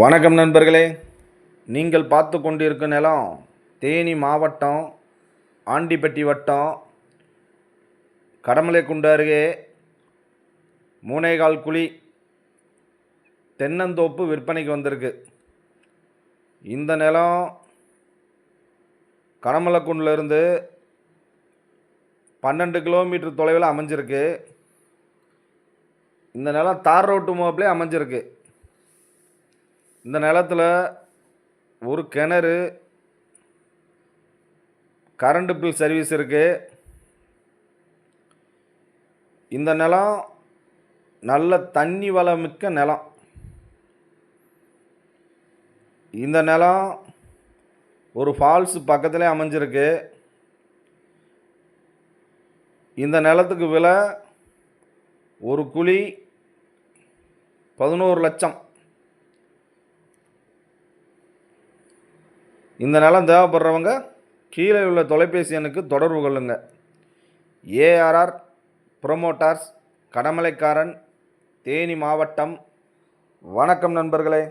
வணக்கம் நண்பர்களே. நீங்கள் பார்த்து கொண்டிருக்கும் நிலம் தேனி மாவட்டம் ஆண்டிப்பட்டி வட்டம் கடமலைக்குண்டு அருகே மூனேகால் குழி தென்னந்தோப்பு விற்பனைக்கு வந்திருக்கு. இந்த நிலம் கடமலைக்குண்டில் இருந்து பன்னெண்டு கிலோமீட்டர் தொலைவில் அமைஞ்சிருக்கு. இந்த நிலம் தார் ரோட்டு மோப்பிலே அமைஞ்சிருக்கு. இந்த நிலத்தில் ஒரு கிணறு கரண்ட் பில் சர்வீஸ் இருக்குது இந்த நிலம் நல்ல தண்ணி வளமிக்க நிலம். இந்த நிலம் ஒரு ஃபால்ஸ் பக்கத்திலே அமைஞ்சிருக்கு. இந்த நிலத்துக்கு விலை ஒரு குழி பதினோரு லட்சம். இந்த நிலம் தேவைப்படுறவங்க கீழே உள்ள தொலைபேசி எண்ணுக்கு தொடர்பு கொள்ளுங்கள் ஏஆர்ஆர் ப்ரொமோட்டார்ஸ் கடமலைக்காரன் தேனி மாவட்டம். வணக்கம் நண்பர்களே.